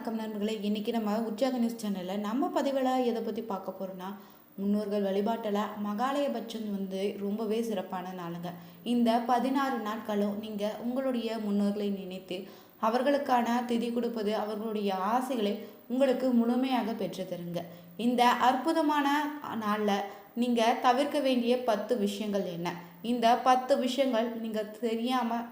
வணக்கம் நண்பர்களே. இன்றைக்கி நம்ம உற்சாக நியூஸ் சேனலில் நம்ம பதிவில் எதை பற்றி பார்க்க போகிறோன்னா முன்னோர்கள் வழிபாட்டில் மகாலயபட்சம் வந்து ரொம்பவே சிறப்பான நாளுங்க. இந்த பதினாறு நாட்களும் நீங்கள் உங்களுடைய முன்னோர்களை நினைத்து அவர்களுக்கான திதி கொடுப்பது அவர்களுடைய ஆசைகளை உங்களுக்கு முழுமையாக பெற்று தருங்க. இந்த அற்புதமான நாளில் நீங்கள் தவிர்க்க வேண்டிய பத்து விஷயங்கள் என்ன? இந்த பத்து விஷயங்கள் நீங்கள் தெரியாமல்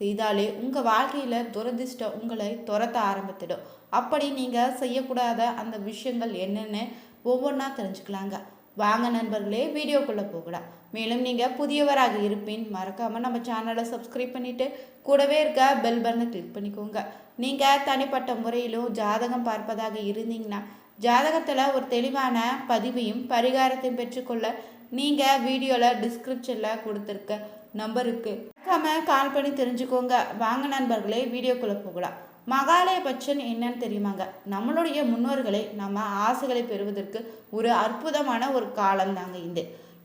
செய்தாலே உங்கள் வாழ்க்கையில் துரதிர்ஷ்டம் உங்களை துரத்த ஆரம்பித்திடும். அப்படி நீங்கள் செய்யக்கூடாத அந்த விஷயங்கள் என்னென்னு ஒவ்வொன்றா தெரிஞ்சுக்கலாங்க. வாங்க நண்பர்களே வீடியோக்குள்ளே போகலாம். மேலும் நீங்கள் புதியவராக இருப்பின் மறக்காமல் நம்ம சேனலை சப்ஸ்கிரைப் பண்ணிவிட்டு கூடவே இருக்க பெல் பட்டனை கிளிக் பண்ணிக்கோங்க. நீங்கள் தனிப்பட்ட முறையிலும் ஜாதகம் பார்ப்பதாக இருந்தீங்கன்னா ஜாதகத்தில் ஒரு தெளிவான பதிவையும் பரிகாரத்தையும் பெற்றுக்கொள்ள நீங்கள் வீடியோவில் டிஸ்கிரிப்ஷனில் கொடுத்துருக்க நம்பருக்கு. மறக்காம கால் பண்ணி தெரிஞ்சுக்கோங்க. வாங்க நண்பர்களே வீடியோக்குள்ளே போகலாம். மகாலயபட்சன் என்னன்னு தெரியுமாங்க? நம்மளுடைய முன்னோர்களை நம்ம ஆசைகளை பெறுவதற்கு ஒரு அற்புதமான ஒரு காலம் தாங்க இந்த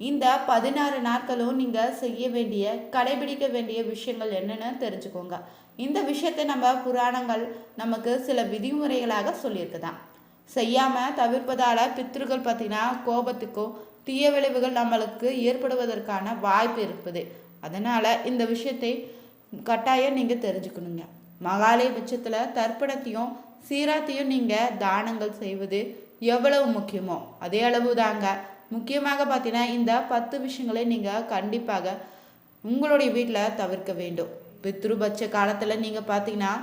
இந்த பதினாறு நாட்களும் நீங்கள் செய்ய வேண்டிய கடைபிடிக்க வேண்டிய விஷயங்கள் என்னென்னு தெரிஞ்சுக்கோங்க. இந்த விஷயத்தை நம்ம புராணங்கள் நமக்கு சில விதிமுறைகளாக சொல்லியிருக்குதான். செய்யாமல் தவிர்ப்பதால் பித்திருக்கள் பார்த்தீங்கன்னா கோபத்துக்கும் தீய விளைவுகள் நம்மளுக்கு ஏற்படுவதற்கான வாய்ப்பு இருக்குது. அதனால் இந்த விஷயத்தை கட்டாயம் நீங்கள் தெரிஞ்சுக்கணுங்க. மகாலய பட்சத்தில் தர்ப்பணத்தையும் சீராத்தையும் நீங்கள் தானங்கள் செய்வது எவ்வளவு முக்கியமோ அதே அளவு தாங்க முக்கியமாக பார்த்தீங்கன்னா இந்த பத்து விஷயங்களை நீங்கள் கண்டிப்பாக உங்களுடைய வீட்டில் தவிர்க்க வேண்டும். பித்ருபட்ச காலத்தில் நீங்கள் பார்த்தீங்கன்னா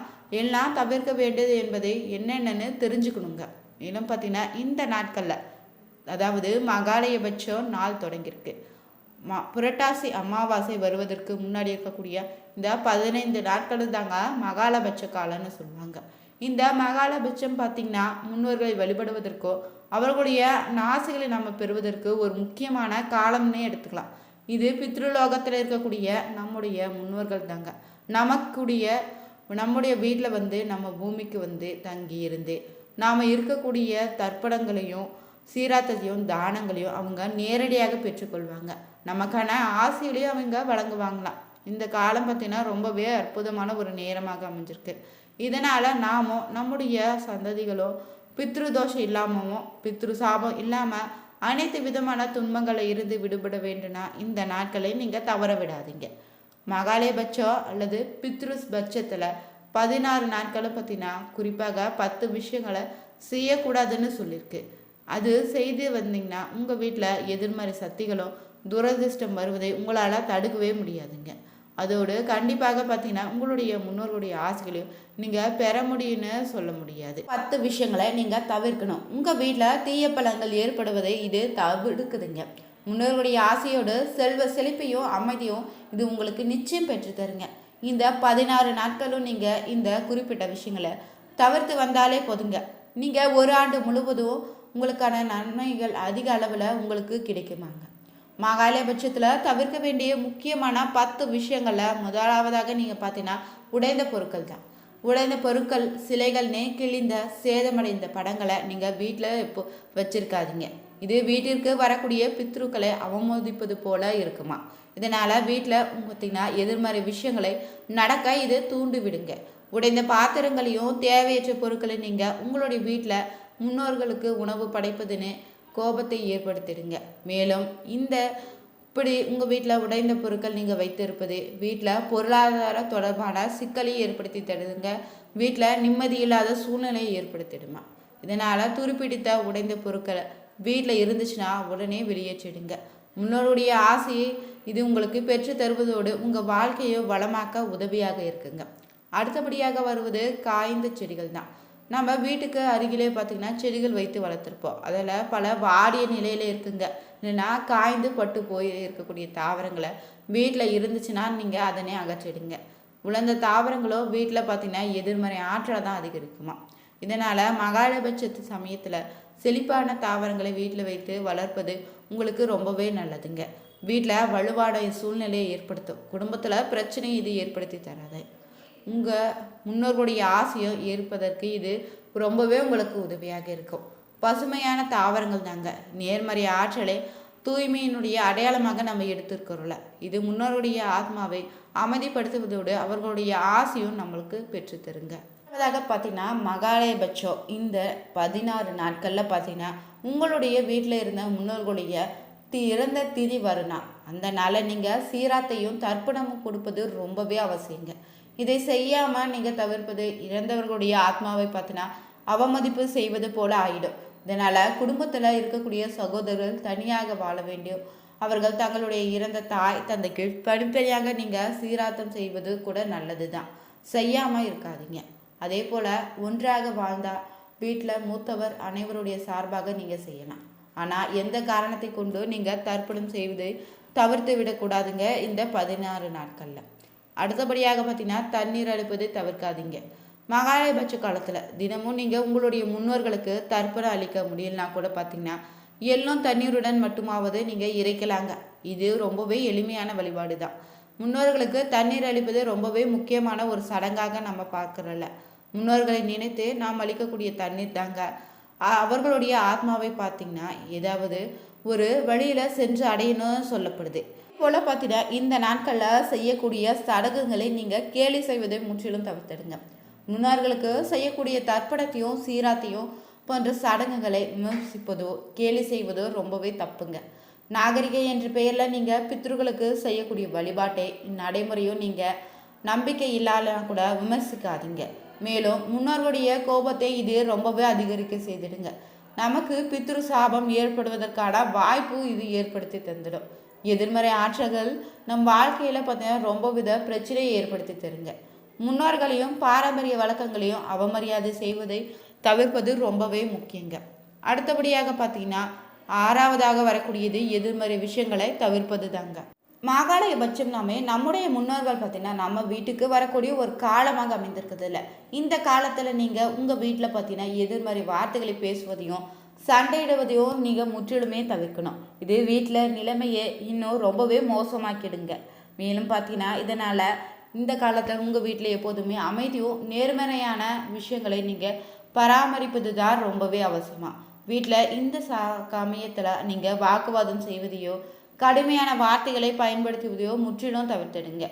எல்லாம் தவிர்க்க வேண்டியது என்பதை என்னென்னு தெரிஞ்சுக்கணுங்க. மேலும் பார்த்தீங்கன்னா இந்த நாட்களில் அதாவது மகாலயபட்சம் நாள் தொடங்கியிருக்கு. மா புரட்டாசி அமாவாசை வருவதற்கு முன்னாடி இருக்கக்கூடிய இந்த பதினைந்து நாட்கள் தாங்க மகாலபட்ச காலம்னு சொல்லுவாங்க. இந்த மகாலபட்சம் பார்த்திங்கன்னா முன்னோர்களை வழிபடுவதற்கோ அவர்களுடைய நாசிகளை நம்ம பெறுவதற்கு ஒரு முக்கியமான காலம்னே எடுத்துக்கலாம். இது பித்ருலோகத்தில் இருக்கக்கூடிய நம்முடைய முன்னோர்கள் தாங்க. நமக்குடைய நம்முடைய வீட்டில் வந்து நம்ம பூமிக்கு வந்து தங்கி இருந்து நாம் இருக்கக்கூடிய தர்ப்பணங்களையும் சீராத்ததையும் தானங்களையும் அவங்க நேரடியாக பெற்றுக்கொள்வாங்க. நமக்கான ஆசைகளையும் அவங்க வழங்குவாங்களாம் இந்த காலம் பார்த்திங்கன்னா ரொம்பவே அற்புதமான ஒரு நேரமாக அமைஞ்சிருக்கு. இதனால் நாமும் நம்முடைய சந்ததிகளோ பித்ரு தோஷம் இல்லாமவும் பித்ரு சாபம் இல்லாமல் அனைத்து விதமான துன்பங்களை இருந்து விடுபட வேண்டும்னா இந்த நாட்களை நீங்கள் தவற விடாதீங்க. மகாலயபட்சம் அல்லது பித்ருஸ் பட்சத்தில் பதினாறு நாட்களும் பார்த்தீங்கன்னா குறிப்பாக பத்து விஷயங்களை செய்யக்கூடாதுன்னு சொல்லியிருக்கு. அது செய்து வந்தீங்கன்னா உங்கள் வீட்டில் எதிர்மறை சக்திகளும் துரதிர்ஷ்டம் வருவதை உங்களால் தடுக்கவே முடியாதுங்க. அதோடு கண்டிப்பாக பார்த்தீங்கன்னா உங்களுடைய முன்னோர்களுடைய ஆசைகளையும் நீங்கள் பெற முடியும்னு சொல்ல முடியாது. பத்து விஷயங்களை நீங்கள் தவிர்க்கணும். உங்கள் வீட்டில் தீய பழங்கள் ஏற்படுவதை இது தவிர்க்குதுங்க. முன்னோர்களுடைய ஆசையோடு செல்வ செழிப்பையும் அமைதியும் இது உங்களுக்கு நிச்சயம் பெற்றுத்தருங்க இந்த பதினாறு நாட்களும் நீங்கள் இந்த குறிப்பிட்ட விஷயங்களை தவிர்த்து வந்தாலே போதுங்க. நீங்கள் ஒரு ஆண்டு முழுவதும் உங்களுக்கான நன்மைகள் அதிக அளவில் உங்களுக்கு கிடைக்குமாங்க. மகாலயபட்சத்தில் தவிர்க்க வேண்டிய முக்கியமான பத்து விஷயங்களில் முதலாவதாக நீங்கள் பார்த்தீங்கன்னா உடைந்த பொருட்கள் தான். உடைந்த பொருட்கள் சிலைகள்னே கிழிந்த சேதமடைந்த படங்களை நீங்கள் வீட்டில் இப்போ வச்சுருக்காதீங்க. இது வீட்டிற்கு வரக்கூடிய பித்ருக்களை அவமதிப்பது போல இருக்குமா? இதனால் வீட்டில் பார்த்தீங்கன்னா எதிர்மறை விஷயங்களை நடக்க இது தூண்டு விடுங்க உடைந்த பாத்திரங்களையும் தேவையற்ற பொருட்களை நீங்கள் உங்களுடைய வீட்டில் முன்னோர்களுக்கு உணவு படைப்பதுன்னு கோபத்தை ஏற்படுத்திடுங்க. மேலும் இந்த இப்படி உங்கள் வீட்டில் உடைந்த பொருட்கள் நீங்கள் வைத்திருப்பது வீட்டில் பொருளாதார தொடர்பான சிக்கலை ஏற்படுத்தி தருதுங்க. வீட்டில் நிம்மதி இல்லாத சூழ்நிலையை ஏற்படுத்திடுமா. இதனால் துருப்பிடித்த உடைந்த பொருட்கள் வீட்டில் இருந்துச்சுன்னா உடனே வெளியேற்றிடுங்க. முன்னோருடைய ஆசையை இது உங்களுக்கு பெற்று தருவதோடு உங்கள் வாழ்க்கையை வளமாக்க உதவியாக இருக்குங்க. அடுத்தபடியாக வருவது காய்ந்த செடிகள் தான் நம்ம வீட்டுக்கு அருகிலே பார்த்திங்கன்னா செடிகள் வைத்து வளர்த்துருப்போம். அதில் பல வாடிய நிலையில் இருக்குங்க. இல்லைன்னா காய்ந்து பட்டு போய் இருக்கக்கூடிய தாவரங்களை வீட்டில் இருந்துச்சுன்னா நீங்கள் அதனே அகற்றிடுங்க. உழந்த தாவரங்களோ வீட்டில் பார்த்திங்கன்னா எதிர்மறை ஆற்றலை தான் அதிகரிக்குமா? இதனால் மகாலபட்சத்து சமயத்தில் செழிப்பான தாவரங்களை வீட்டில் வைத்து வளர்ப்பது உங்களுக்கு ரொம்பவே நல்லதுங்க. வீட்டில் வலுவான சூழ்நிலையை ஏற்படுத்தும். குடும்பத்தில் பிரச்சனை இது ஏற்படுத்தி தராது. உங்கள் முன்னோர்களுடைய ஆசையோ ஏற்பதற்கு இது ரொம்பவே உங்களுக்கு உதவியாக இருக்கும். பசுமையான தாவரங்கள் தாங்க. நேர்மறை ஆற்றலை தூய்மையினுடைய அடையாளமாக நம்ம எடுத்திருக்கிறோம்ல. இது முன்னோருடைய ஆத்மாவை அமைதிப்படுத்துவதோடு அவர்களுடைய ஆசையும் நம்மளுக்கு பெற்றுத்தருங்க அடுத்ததாக பார்த்தீங்கன்னா மகாலயபட்சம் இந்த பதினாறு நாட்களில் பார்த்தீங்கன்னா உங்களுடைய வீட்டில் இருந்த முன்னோர்களுடைய தி இறந்த திதி வருணா அந்த நாளை நீங்கள் சீராத்தையும் தர்ப்பணமும் கொடுப்பது ரொம்பவே அவசியங்க. இதை செய்யாமல் நீங்கள் தவிர்ப்பது இறந்தவர்களுடைய ஆத்மாவை பார்த்தீங்கன்னா அவமதிப்பு செய்வது போல ஆயிடும். இதனால் குடும்பத்தில் இருக்கக்கூடிய சகோதரர்கள் தனியாக வாழ வேண்டும். அவர்கள் தங்களுடைய இறந்த தாய் தந்தைக்கு படிப்படியாக நீங்கள் சீராத்தம் செய்வது கூட நல்லது தான் செய்யாமல் இருக்காதீங்க. அதே போல் ஒன்றாக வாழ்ந்தால் வீட்டில் மூத்தவர் அனைவருடைய சார்பாக நீங்கள் செய்யலாம். ஆனால் எந்த காரணத்தை கொண்டு நீங்கள் தர்ப்பணம் செய்வது தவிர்த்து விடக்கூடாதுங்க இந்த பதினாறு நாட்களில். அடுத்தபடியாக பார்த்தீங்கன்னா தண்ணீர் அளிப்பதை தவிர்க்காதீங்க. மகாலயபட்ச காலத்தில் தினமும் நீங்கள் உங்களுடைய முன்னோர்களுக்கு தர்ப்பணம் அளிக்க முடியலனா கூட பார்த்தீங்கன்னா எள்ளும் தண்ணீருடன் மட்டுமாவது நீங்கள் இறைக்கலாங்க. இது ரொம்பவே எளிமையான வழிபாடு தான் முன்னோர்களுக்கு தண்ணீர் அளிப்பது ரொம்பவே முக்கியமான ஒரு சடங்காக நம்ம பார்க்குறல முன்னோர்களை நினைத்து நாம் அளிக்கக்கூடிய தண்ணீர் தாங்க. அவர்களுடைய ஆத்மாவை பார்த்தீங்கன்னா ஏதாவது ஒரு வழியில் சென்று அடையணும்னு சொல்லப்படுது. போல் பார்த்தீங்கன்னா இந்த நாட்களில் செய்யக்கூடிய சடங்குகளை நீங்கள் கேலி செய்வதை முற்றிலும் தவிர்த்திடுங்க. முன்னோர்களுக்கு செய்யக்கூடிய தர்ப்பணத்தையும் சீராத்தையும் போன்ற சடங்குகளை விமர்சிப்பதோ கேலி செய்வதோ ரொம்பவே தப்புங்க. நாகரிகை என்ற பெயரில் நீங்கள் பித்ருக்களுக்கு செய்யக்கூடிய வழிபாட்டை நடைமுறையும் நீங்கள் நம்பிக்கை இல்லாத கூட விமர்சிக்காதீங்க. மேலும் முன்னோர்களுடைய கோபத்தை இது ரொம்பவே அதிகரிக்க செய்திடுங்க. நமக்கு பித்ரு சாபம் ஏற்படுவதற்கான வாய்ப்பு இது ஏற்படுத்தி தந்துடும். எதிர்மறை ஆற்றல்கள் நம் வாழ்க்கையில் பார்த்தீங்கன்னா ரொம்ப வித பிரச்சனையை ஏற்படுத்தி தருங்க முன்னோர்களையும் பாரம்பரிய வழக்கங்களையும் அவமரியாதை செய்வதை தவிர்ப்பது ரொம்பவே முக்கியங்க. அடுத்தபடியாக பார்த்தீங்கன்னா ஆறாவதாக வரக்கூடியது எதிர்மறை விஷயங்களை தவிர்ப்பது தாங்க மாகாளயபட்சம் நாமே நம்முடைய முன்னோர்கள் பார்த்தீங்கன்னா நம்ம வீட்டுக்கு வரக்கூடிய ஒரு காலமாக அமைந்திருக்குது இல்லை இந்த காலத்தில் நீங்கள் உங்கள் வீட்டில் பார்த்தீங்கன்னா எதிர்மறை வார்த்தைகளை பேசுவதையும் சண்டையிடுவதையும் நீங்கள் முற்றிலுமே தவிர்க்கணும். இது வீட்டில் நிலைமையை இன்னும் ரொம்பவே மோசமாக்கிடுங்க. மேலும் பார்த்தீங்கன்னா இதனால் இந்த காலத்தில் உங்கள் வீட்டில் எப்போதுமே அமைதியும் நேர்மறையான விஷயங்களை நீங்கள் பராமரிப்பது தான் ரொம்பவே அவசியமாக வீட்டில் இந்த சா சமயத்தில் நீங்கள் வாக்குவாதம் செய்வதையோ கடுமையான வார்த்தைகளை பயன்படுத்துவதையோ முற்றிலும் தவிர்த்திடுங்க.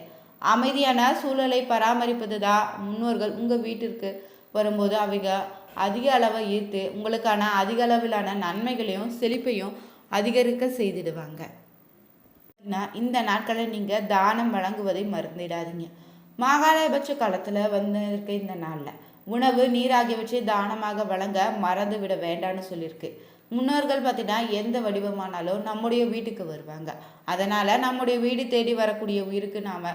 அமைதியான சூழலை பராமரிப்பது தான் முன்னோர்கள் உங்கள் வீட்டிற்கு வரும்போது அவங்க அதிக அளவை ஈர்த்து உங்களுக்கான அதிக அளவிலான நன்மைகளையும் செழிப்பையும் அதிகரிக்க செய்திடுவாங்க. இந்த நாட்களில் நீங்கள் தானம் வழங்குவதை மறந்துடாதீங்க. மாகாளபட்ச காலத்தில் வந்து இருக்க இந்த நாளில் உணவு நீர் ஆகியவற்றை தானமாக வழங்க மறந்து விட வேண்டாம்னு சொல்லியிருக்கு. முன்னோர்கள் பார்த்தீங்கன்னா எந்த வடிவமானாலும் நம்முடைய வீட்டுக்கு வருவாங்க. அதனால் நம்முடைய வீடு தேடி வரக்கூடிய உயிருக்கு நாம்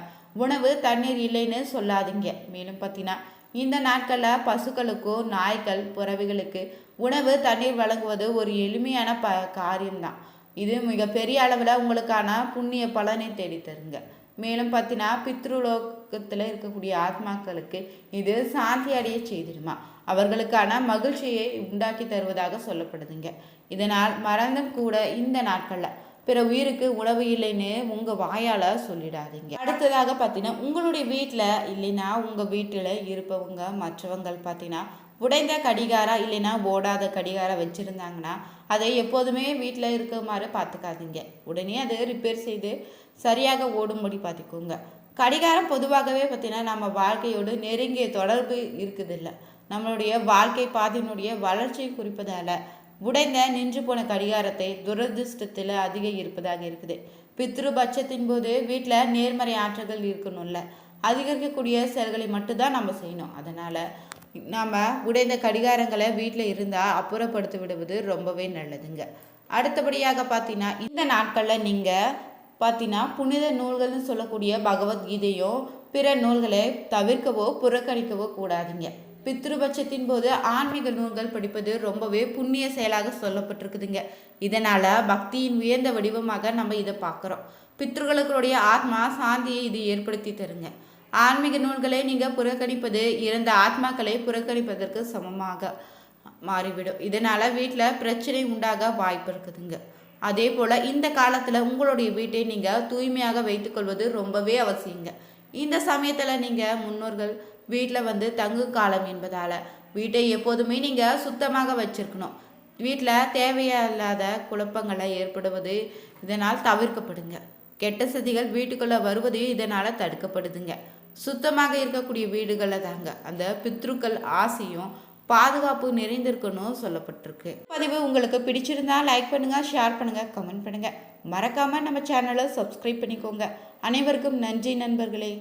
உணவு தண்ணீர் இல்லைன்னு சொல்லாதீங்க. மேலும் பார்த்தீங்கன்னா இந்த நாட்களில் பசுக்களுக்கோ நாய்கள் புறவிகளுக்கு உணவு தண்ணீர் வழங்குவது ஒரு எளிமையான ப காரியம்தான். இது மிகப்பெரிய அளவில் உங்களுக்கான புண்ணிய பலனை தேடி தருங்க. மேலும் பார்த்தீங்கன்னா பித்ருலோகத்தில் இருக்கக்கூடிய ஆத்மாக்களுக்கு இது சாந்தி அடைய செய்திடுமா? அவர்களுக்கான மகிழ்ச்சியை உண்டாக்கி தருவதாக சொல்லப்படுதுங்க. இதனால் மறந்தும் கூட இந்த நாட்களில் பிற உயிருக்கு உணவு இல்லைன்னு உங்கள் வாயால் சொல்லிடாதீங்க. அடுத்ததாக பார்த்தீங்கன்னா உங்களுடைய வீட்டில் இல்லைன்னா உங்கள் வீட்டில் இருப்பவங்க மற்றவங்கள் பார்த்தீங்கன்னா உடைந்த கடிகாரம் இல்லைன்னா ஓடாத கடிகாரம் வச்சுருந்தாங்கன்னா அதை எப்போதுமே வீட்டில் இருக்குமாறு பார்த்துக்காதீங்க உடனே அதை ரிப்பேர் செய்து சரியாக ஓடும்படி பார்த்துக்கோங்க கடிகாரம் பொதுவாகவே பார்த்தீங்கன்னா நம்ம வாழ்க்கையோடு நெருங்கிய தொடர்பு இருக்குதில்ல. நம்மளுடைய வாழ்க்கை பாதையினுடைய வளர்ச்சியை குறிப்பதால் உடைந்த நின்று போன கடிகாரத்தை துரதிர்ஷ்டத்தில் அதிக இருப்பதாக இருக்குது. பித்ரு பட்சத்தின் போது வீட்டில் நேர்மறை ஆற்றல்கள் இருக்கணும்ல. அதிகரிக்கக்கூடிய செயல்களை மட்டும்தான் நம்ம செய்யணும். அதனால் நாம் உடைந்த கடிகாரங்களை வீட்டில் இருந்தால் அப்புறப்படுத்தி விடுவது ரொம்பவே நல்லதுங்க. அடுத்தபடியாக பார்த்தீங்கன்னா இந்த நாட்களில் நீங்கள் பார்த்தீங்கன்னா புனித நூல்கள்னு சொல்லக்கூடிய பகவத்கீதையும் பிற நூல்களை தவிர்க்கவோ புறக்கணிக்கவோ கூடாதுங்க. பித்ருபட்சத்தின் போது ஆன்மீக நூல்கள் படிப்பது ரொம்பவே புண்ணிய செயலாக சொல்லப்பட்டிருக்குதுங்க. இதனால் பக்தியின் உயர்ந்த வடிவமாக நம்ம இதை பார்க்குறோம். பித்ருக்களுடைய ஆத்மா சாந்தியை இது ஏற்படுத்தி தருங்க. ஆன்மீக நூல்களை நீங்கள் புறக்கணிப்பது இறந்த ஆத்மாக்களை புறக்கணிப்பதற்கு சமமாக மாறிவிடும். இதனால் வீட்டில் பிரச்சனை உண்டாக வாய்ப்பு இருக்குதுங்க. அதே போல் இந்த காலத்தில் உங்களுடைய வீட்டை நீங்கள் தூய்மையாக வைத்துக்கொள்வது ரொம்பவே அவசியங்க. இந்த சமயத்தில் நீங்கள் முன்னோர்கள் வீட்டில் வந்து தங்கு காலம் என்பதால் வீட்டை எப்போதுமே நீங்கள் சுத்தமாக வச்சிருக்கணும். வீட்டில் தேவையில்லாத குழப்பங்களை ஏற்படுவது இதனால் தவிர்க்கப்படுங்க. கெட்ட சதிகள் வீட்டுக்குள்ளே வருவதையும் இதனால் தடுக்கப்படுதுங்க. சுத்தமாக இருக்கக்கூடிய வீடுகளில் தாங்க. அந்த பித்ருக்கள் ஆசையும் பாதுகாப்பு நிறைந்திருக்கணும் சொல்லப்பட்டிருக்கு. பதிவு உங்களுக்கு பிடிச்சிருந்தா லைக் பண்ணுங்க ஷேர் பண்ணுங்க கமெண்ட் பண்ணுங்க. மறக்காம நம்ம சேனலை சப்ஸ்கிரைப் பண்ணிக்கோங்க. அனைவருக்கும் நன்றி நண்பர்களே.